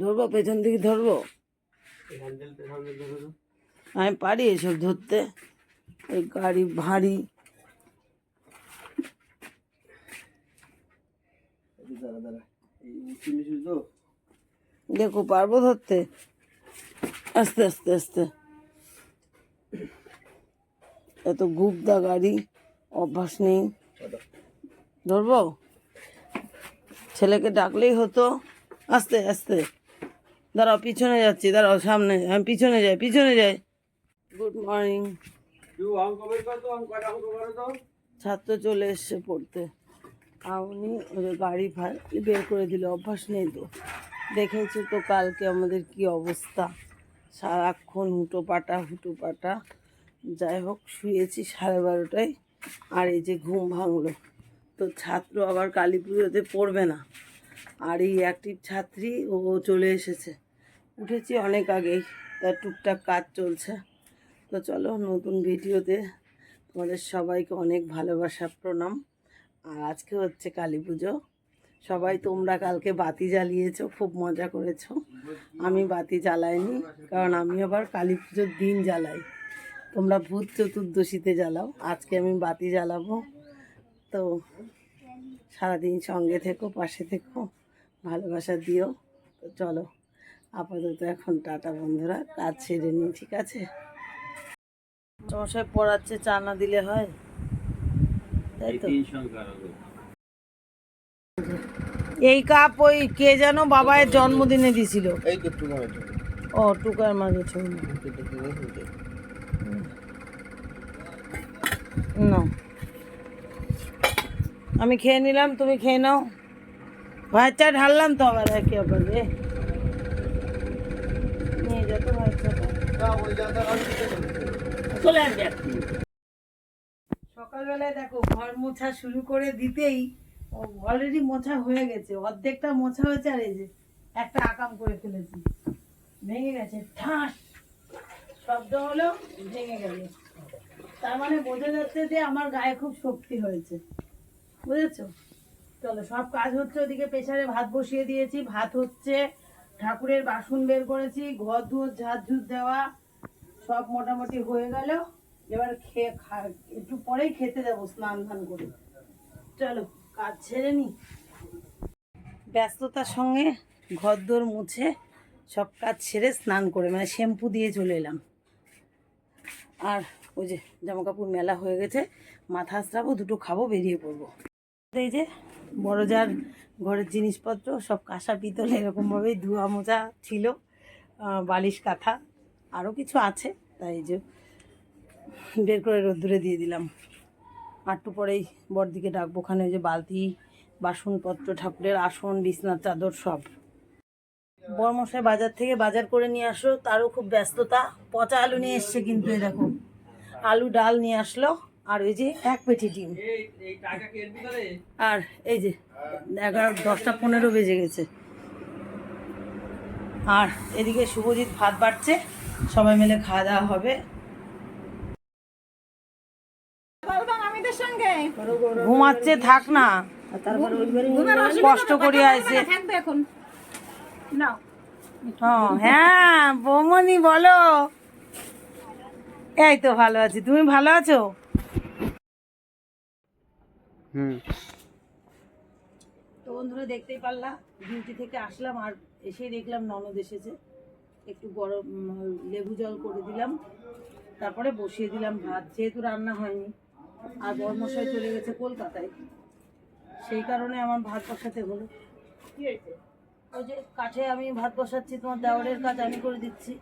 ধরবো, পেছন দিকে ধরবো। আমি পারি এসব ধরতে। এই গাড়ি, ভারী। দেখো, পারব ধরতে? আস্তে আস্তে আস্তে। এত গুপ্তা গাড়ি, অভ্যাস নেই। ধরবো? ছেলেকে ডাকলেই হতো। আস্তে আস্তে। দাঁড়াও, পিছনে যাচ্ছি, দাঁড়াও, সামনে, আমি পিছনে যাই পিছনে যাই। গুড মর্নিং ছাত্র চলে এসছে পড়তে। উনি ওদের গাড়ি ভাই বের করে দিল, অভ্যাস নেই তো। দেখেছ তো কালকে আমাদের কি অবস্থা? সারাক্ষণ হুটো পাটা হুটো পাটা যাই হোক, শুয়েছি সাড়ে বারোটায়, আর এই যে ঘুম ভাঙলো। তো ছাত্র আবার কালী পুজোতে পড়বে না। আর এই অ্যাক্টিভ ছাত্রী, ও চলে এসেছে। উঠেছি অনেক আগেই তার টুকটাক কাজ চলছে। তো চলো নতুন ভিডিওতে তোমাদের সবাইকে অনেক ভালোবাসা, প্রণাম। আর আজকে হচ্ছে কালী পুজো। সবাই তোমরা কালকে বাতি জ্বালিয়েছো, খুব মজা করেছ। আমি বাতি জ্বালাইনি, কারণ আমি আবার কালী পুজোর দিন জ্বালাই। তোমরা ভূত চতুর্দশীতে জ্বালাও, আজকে আমি বাতি জ্বালাবো। তো সারাদিন সঙ্গে থেকো, পাশে থেকো, ভালোবাসা দিও। তো চলো। আপাতত এখন টাটা বন্ধুরা কাজ ছেড়ে নিই ঠিক আছে? মশাই পড়াচ্ছে চা না দিলে হয়? তাই এই তো তিন সংখ্যা হবে। এই কাপ ওই কে যেন বাবায়ের জন্মদিনে দিছিল। এই একটু ও টুকার মাঝে ছবি। না। আমি খেয়ে নিলাম তুমি খেয়ে নাও। ভাত চা ঢাললাম তো আবার একে অপরে নিয়ে যা তো ভাত চাটা না, ওই জায়গাটা আর দিতে হবে। চলে আসবে। সকালবেলায় দেখো ঘর মোছা শুরু করে দিতেই অলরেডি মোছা হয়ে গেছে, অর্ধেকটা মোছা হয়েছে আর এই যে একটা আকাম করে ফেলেছি। ভেঙে গেছে, ঠাস! শব্দ হলো, ভেঙে গেল। তার মানে বোঝা যাচ্ছে যে আমার গায়ে খুব শক্তি হয়েছে। বুঝেছ? চলো, সব কাজ হচ্ছে ওদিকে, প্রেসারে ভাত বসিয়ে দিয়েছি, ভাত হচ্ছে ঠাকুরের বাসন বের করেছি, ঘর ধুয়ে ঝুট দেওয়া, সব মোটামুটি হয়ে গেল। এবার খেয়ে খা- একটু পরেই খেতে যাব স্নান ধান করে। চলো, কাজ ছেড়ে নি। ব্যস্ততার সঙ্গে ঘর দোর মুছে সব কাজ ছেড়ে স্নান করে মানে শ্যাম্পু দিয়ে চলে এলাম। আর ওই যে জামা কাপড় মেলা হয়ে গেছে মাথা আসরাবো দুটো খাব, বেরিয়ে পড়ব। এই যে বড় যার ঘরের জিনিসপত্র, সব কাঁসা পিতল, এরকমভাবেই ধোয়া মোজা ছিল বালিশ, কাঁথা আরও কিছু আছে। তাই যে বের করে রোদ্দুরে দিয়ে দিলাম। আটটু পরেই বড়দিকে ডাকবো ওখানে যে বালতি, বাসনপত্র, ঠাকুরের আসন, বিছনার চাদর, সব। বর্মশাই বাজার থেকে বাজার করে নিয়ে আসো তারও খুব ব্যস্ততা। পচা আলু নিয়ে এসছে কিন্তু দেখো আলু, ডাল নিয়ে আসলো। আর ওই যে এক পেটি ডিম। আর এই যে এগারো দশটা পনেরো বেজে গেছে। আর এদিকে শুভজিৎ ভাত বাড়ছে সবাই মিলে খাওয়া দাওয়া হবে। ঘুমাচ্ছে থাক না। কষ্ট করে আইছে। হ্যাঁ, হ্যাঁ বৌমনি বলো। এই তো ভালো আছি। তুমি ভালো আছো? হুম। তো বন্ধুরা দেখতেই পারলা ডিউটি থেকে আসলাম আর এসে দেখলাম ননদ এসেছে। একটু গরম লেবু জল করে দিলাম তারপরে বসিয়ে দিলাম ভাত যেহেতু রান্না হয়নি আর বর্মশাই চলে গেছে কলকাতায় সেই কারণে আমার ভাত বসাতে হলো। ওই যে কাঠে আমি ভাত বসাচ্ছি তোমার দেওয়ারের কাজ আমি করে দিচ্ছি।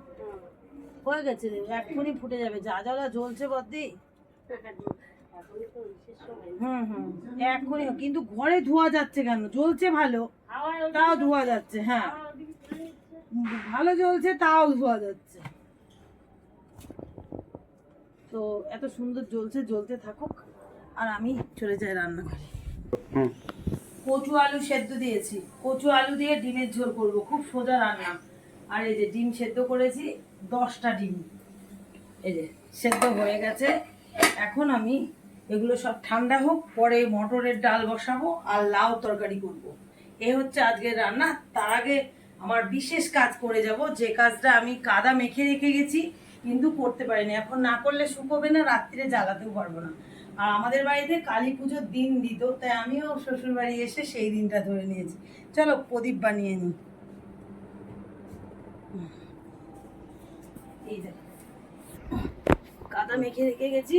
হয়ে গেছে এক্ষুনি ফুটে যাবে যা জ্বালা জ্বলছে বদ্দি। হুম হুম। এক্ষুনি কিন্তু ঘরে ধোয়া যাচ্ছে কেন? জ্বলছে ভালো। তাও ধোয়া যাচ্ছে হ্যাঁ। ভালো জ্বলছে তাও ধোয়া যাচ্ছে। তো এত সুন্দর জ্বলছে জ্বলতে থাকুক। আর আমি চলে যাই রান্নাঘরে। কচু আলু সেদ্ধ দিয়েছি। কচু আলু দিয়ে ডিমের ঝোল করব খুব সোজা রান্না। আর এই যে ডিম সেদ্ধ করেছি দশটা ডিম। এই যে সেদ্ধ হয়ে গেছে। এখন আমি এগুলো সব ঠান্ডা হোক, পরে মটরের ডাল বসাবো আর লাউ তরকারি করব। এ হচ্ছে আজকের রান্না। তার আগে আমার বিশেষ কাজ করে যাব, যে কাজটা আমি কাদা মেখে রেখে গেছি, কিন্তু করতে পারিনি। এখন না করলে শুকোবে না, রাত্রিরে জ্বালাতেও পারব না। আর আমাদের বাড়িতে কালী পুজোর দিন দিত, তাই আমিও শ্বশুর বাড়ি এসে সেই দিনটা ধরে নিয়েছি। চলো, প্রদীপ বানিয়ে নিই। এই দেখো কাদা মেখে রেখে গেছি।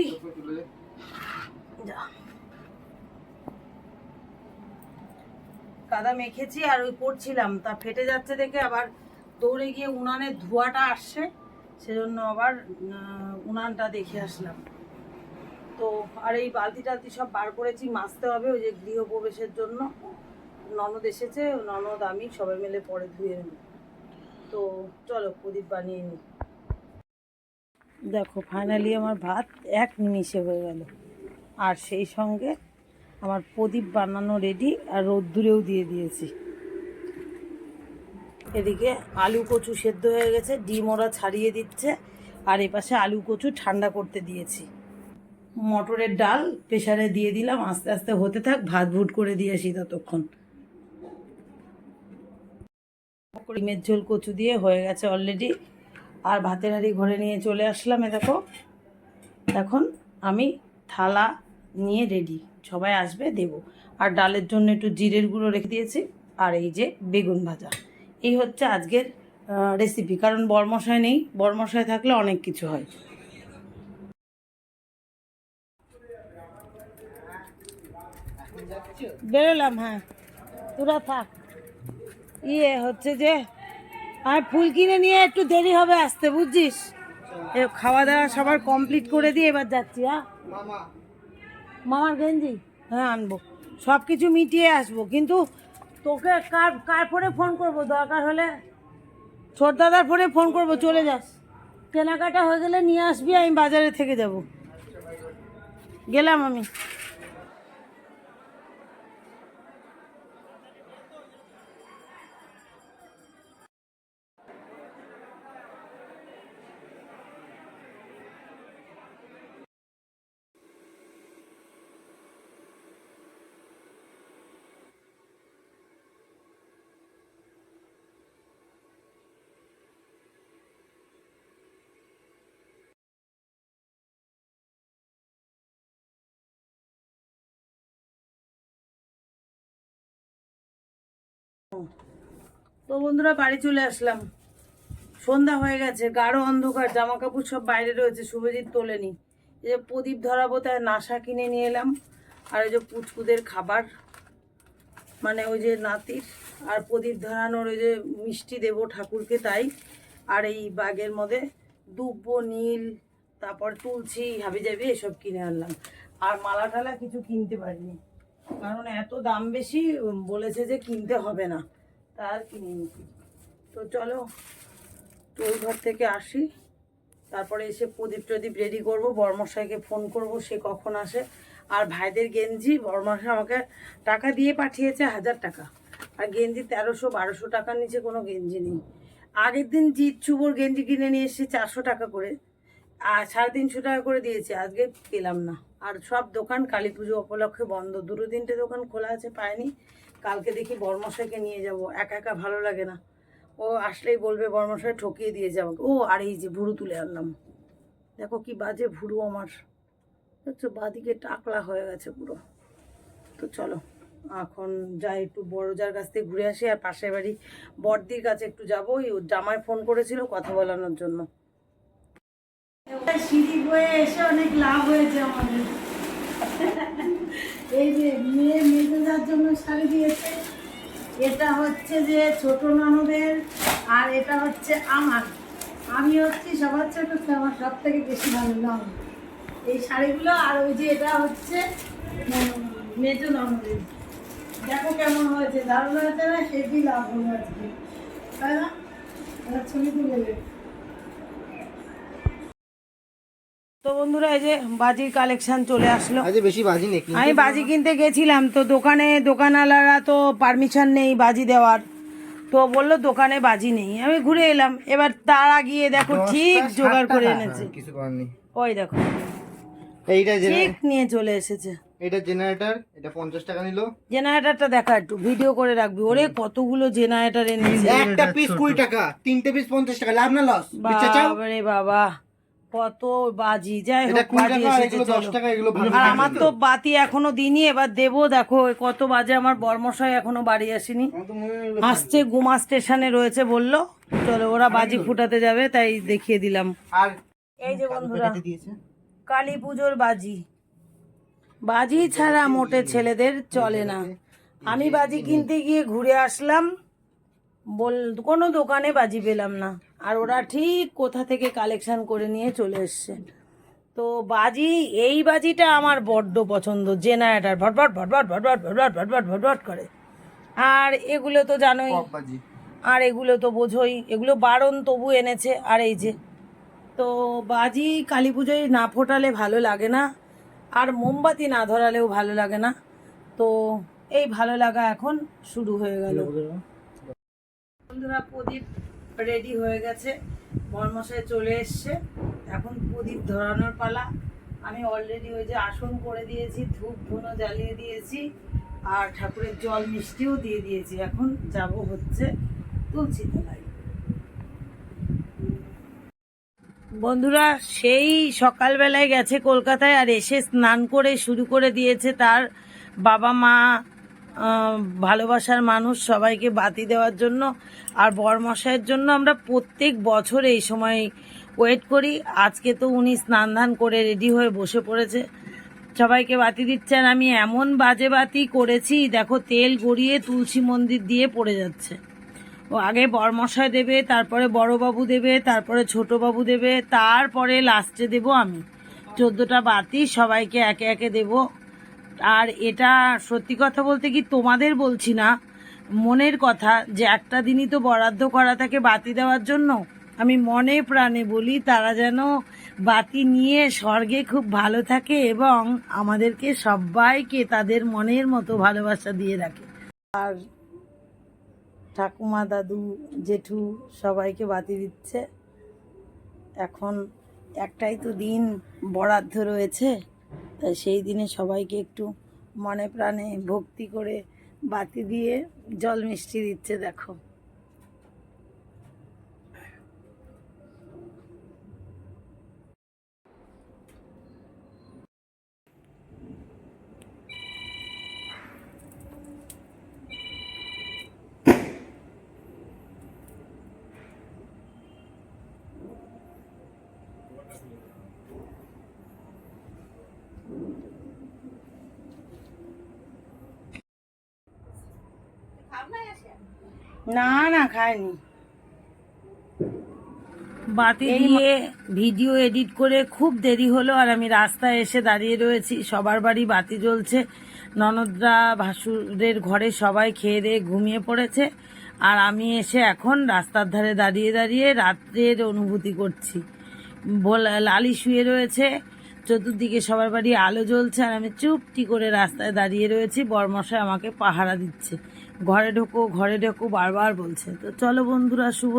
কাদা মেখেছি আর ওই করছিলাম তা ফেটে যাচ্ছে দেখে আবার দৌড়ে গিয়ে উনানের ধোঁয়াটা আসছে, সেজন্য আবার উনানটা দেখে আসলাম। তো আর এই বালতি টালতি সব বার করেছি, মাজতে হবে ওই যে গৃহপ্রবেশের জন্য। ননদ এসেছে, ননদ, আমি সবাই মিলে পরে ধুয়ে নেব। তো চলো প্রদীপ বানিয়ে নিই দেখো ফাইনালি আমার ভাত এক নিমিষে হয়ে গেল। আর সেই সঙ্গে আমার প্রদীপ বানানো রেডি আর রোদ্দুরেও দিয়ে দিয়েছি। এদিকে আলু কচু সেদ্ধ হয়ে গেছে, ডিম ওরা ছাড়িয়ে দিচ্ছে, আর এপাশে আলু কচু ঠান্ডা করতে দিয়েছি। মটরের ডাল প্রেসারে দিয়ে দিলাম, আস্তে আস্তে হতে থাক, ভাত ভুট করে দিয়েছি ততক্ষণ। ডিমের ঝোল কচু দিয়ে হয়ে গেছে অলরেডি আর ভাতের হাঁড়ি ঘরে নিয়ে চলে আসলাম, এ দেখো। এখন আমি থালা নিয়ে রেডি সবাই আসবে, দেব। আর ডালের জন্য একটু জিরের গুঁড়ো রেখে দিয়েছি, আর এই যে বেগুন ভাজা। এই হচ্ছে আজকের রেসিপি কারণ বরমশাই নেই, বরমশাই থাকলে অনেক কিছু হয়। বেরোলাম হ্যাঁ। তোরা থাক। ইয়ে হচ্ছে যে, আর ফুল কিনে নিয়ে একটু দেরি হবে আসতে, বুঝছিস? খাওয়া দাওয়া সবার কমপ্লিট করে দিয়ে এবার যাচ্ছি হ্যাঁ? মামার গেঞ্জি? হ্যাঁ আনব। সব কিছু মিটিয়ে আসব কিন্তু তোকে কার কার ফোনে ফোন করব? দরকার হলে? ছোট দাদার ফোনে ফোন করব চলে যাস। কেনাকাটা হয়ে গেলে নিয়ে আসবি আমি বাজারে থেকে যাব। গেলাম আমি। তো বন্ধুরা বাড়ি চলে আসলাম। সন্ধ্যা হয়ে গেছে, গাঢ় অন্ধকার জামা কাপড় সব বাইরে রয়েছে, শুভজিৎ তোলেনি। এই যে প্রদীপ ধরাবো, তাই নাসা কিনে নিয়ে এলাম। আর এই যে পুচকুদের খাবার মানে ওই যে নাতির, আর প্রদীপ ধরানোর ওই যে মিষ্টি দেবো ঠাকুরকে তাই। আর এই বাগের মধ্যে দুব্ব, নীল, তারপর তুলসী, হাবি যাবি এসব কিনে আনলাম। আর মালা টালা কিছু কিনতে পারিনি। কারণ এত দাম বেশি বলেছে যে কিনতে হবে না। তা আর কিনিনি তো চলো তো ওই ঘর থেকে আসি। তারপরে এসে প্রদীপ টদীপ রেডি করব। বর্মশাইকে ফোন করব, সে কখন আসে। আর ভাইদের গেঞ্জি, বর্মশাই আমাকে টাকা দিয়ে পাঠিয়েছে হাজার টাকা। আর গেঞ্জি তেরোশো, বারোশো টাকার নিচে কোনো গেঞ্জি নেই। আগের দিন জিৎ চুবোর গেঞ্জি কিনে নিয়ে এসেছি চারশো টাকা করে। আর সাড়ে তিনশো টাকা করে দিয়েছে, আজকে পেলাম না। আর সব দোকান কালী পুজো উপলক্ষে বন্ধ। দুটো তিনটে দোকান খোলা আছে, পায়নি। কালকে দেখি বর্মশাইকে নিয়ে যাব, একা একা ভালো লাগে না। ও আসলেই বলবে বর্মশাই ঠকিয়ে দিয়ে যাব ও, আর এই যে ভুরু তুলে আনলাম। দেখো কি বাজে ভুরু আমার। দেখছ, বাদিকে টাকলা হয়ে গেছে পুরো। তো চলো, এখন যাই একটু বড়জার কাছ থেকে ঘুরে আসি, আর পাশের বাড়ি বড়দির কাছে একটু যাব ওই ওর জামাই ফোন করেছিল কথা বলানোর জন্য। সিঁড়ি বয়ে এসে অনেক লাভ হয়েছে আমাদের। এই যে মেয়ে মেয়েদের জন্য শাড়ি দিয়েছে। এটা হচ্ছে যে ছোট ননদের, আর এটা হচ্ছে আমার। আমি হচ্ছি সবার ছোট আমার সব থেকে বেশি ভালো নাম এই শাড়িগুলো, আর ওই যে এটা হচ্ছে মেজ ননদের। দেখো কেমন হয়েছে, দারুণ হয়েছে না? সেটি লাভ হলো আজকে। তাই না? ছবি তুলে দেবে তো বন্ধুরা এই যে বাজির কালেকশন চলে আসলো। আজ বেশি বাজি নেই আমি বাজি কিনতে গেছিলাম তো দোকানে দোকানওয়ালারা তো পারমিশন নেই বাজি দেওয়ার। তো বলল দোকানে বাজি নেই। আমি ঘুরে এলাম। এবার তারা গিয়ে দেখো ঠিক জোগাড় করে এনেছে। কিছু করার নেই। ওই দেখো। এইটা ঠিক নিয়ে চলে এসেছে। এটা জেনারেটর এটা পঞ্চাশ টাকা নিল। জেনারেটরটা দেখা একটু ভিডিও করে রাখবি। ওরে কতগুলো জেনারেটর এনেছে। একটা পিস কুড়ি টাকা তিনটে পিস পঞ্চাশ টাকা লাভ না লস বাবারে বাবা। কত বাজি যাই হোক বাজি আর এসেছে চলো। আমার তো বাতি এখনও দিনই এবার দেবো দেখো কত বাজে আমার বর্মশাই এখনও বাড়ি আসেনি। আসছে গুমা স্টেশনে রয়েছে বলল। চলো ওরা বাজি ফুটাতে যাবে তাই দেখিয়ে দিলাম। আর এই যে বন্ধুরা কালী পুজোর বাজি। বাজি ছাড়া মোটে ছেলেদের চলে না। আমি বাজি কিনতে গিয়ে ঘুরে আসলাম বল কোনো দোকানে বাজি পেলাম না। আর ওরা ঠিক কোথা থেকে কালেকশন করে নিয়ে চলে এসছে তো বাজি এই বাজিটা আমার বড্ড পছন্দ জেনারেটার ভটভট ভটভট ভটভট ভটভট ভটভট ভটভট করে আর এগুলো তো জানোই বাজি আর এগুলো তো বোঝোই এগুলো বারণ তবু এনেছে আর এই যে তো বাজি কালী পুজোয় না ফোটালে ভালো লাগে না আর মোমবাতি না ধরালেও ভালো লাগে না তো এই ভালো লাগা এখন শুরু হয়ে গেল বন্ধুরা প্রদীপ রেডি হয়ে গেছে। বর্মশাই চলে এসছে। এখন প্রদীপ ধরানোর পালা। আমি অলরেডি ওই যে আসন করে দিয়েছি, ধূপ ধুনো জ্বালিয়ে দিয়েছি, আর ঠাকুরের জল মিষ্টিও দিয়ে দিয়েছি। এখন যাব হচ্ছে তুলসী তলায় বন্ধুরা, সেই সকালবেলায় গেছে কলকাতায় আর এসে স্নান করে শুরু করে দিয়েছে তার বাবা মা ভালোবাসার মানুষ সবাইকে বাতি দেওয়ার জন্য আর বরমশাইয়ের জন্য আমরা প্রত্যেক বছর এই সময় ওয়েট করি। আজকে তো উনি স্নান ধান করে রেডি হয়ে বসে পড়েছে। সবাইকে বাতি দিচ্ছেন। আমি এমন বাজে বাতি করেছি, দেখো তেল গড়িয়ে তুলসী মন্দির দিয়ে পড়ে যাচ্ছে। ও আগে বরমশাই দেবে, তারপরে বড়বাবু দেবে, তারপরে ছোটবাবু দেবে, তারপরে লাস্টে দেব আমি। চোদ্দোটা বাতি সবাইকে একে একে দেব। আর এটা সত্যি কথা বলতে কি তোমাদের বলছি না, মনের কথা যে একটা দিনই তো বরাদ্দ করা থাকে বাতি দেওয়ার জন্য। আমি মনে প্রাণে বলি তারা যেন বাতি নিয়ে স্বর্গে খুব ভালো থাকে এবং আমাদেরকে সবাইকে তাদের মনের মতো ভালোবাসা দিয়ে রাখে। আর ঠাকুমা, দাদু, জেঠু সবাইকে বাতি দিচ্ছে। এখন একটাই তো দিন বরাদ্দ রয়েছে। তাই সেই দিনে সবাইকে একটু মনে প্রাণে ভক্তি করে বাতি দিয়ে জল মিষ্টি দিচ্ছে, দেখো। না না খায়নি। বাতি দিয়ে ভিডিও এডিট করে খুব দেরি হলো আর আমি রাস্তায় এসে দাঁড়িয়ে রয়েছি। সবার বাড়ি বাতি জ্বলছে। ননদরা ভাসুরের ঘরে সবাই খেয়ে দিয়ে ঘুমিয়ে পড়েছে। আর আমি এসে এখন রাস্তার ধারে দাঁড়িয়ে দাঁড়িয়ে রাত্রের অনুভূতি করছি। লালি শুয়ে রয়েছে। চতুর্দিকে সবার বাড়ি আলো জ্বলছে আর আমি চুপটি করে রাস্তায় দাঁড়িয়ে রয়েছি। বরমশাই আমাকে পাহারা দিচ্ছে। ঘরে ঢোকো ঘরে ঢোকো বারবার বলছে। তো চলো বন্ধুরা শুভ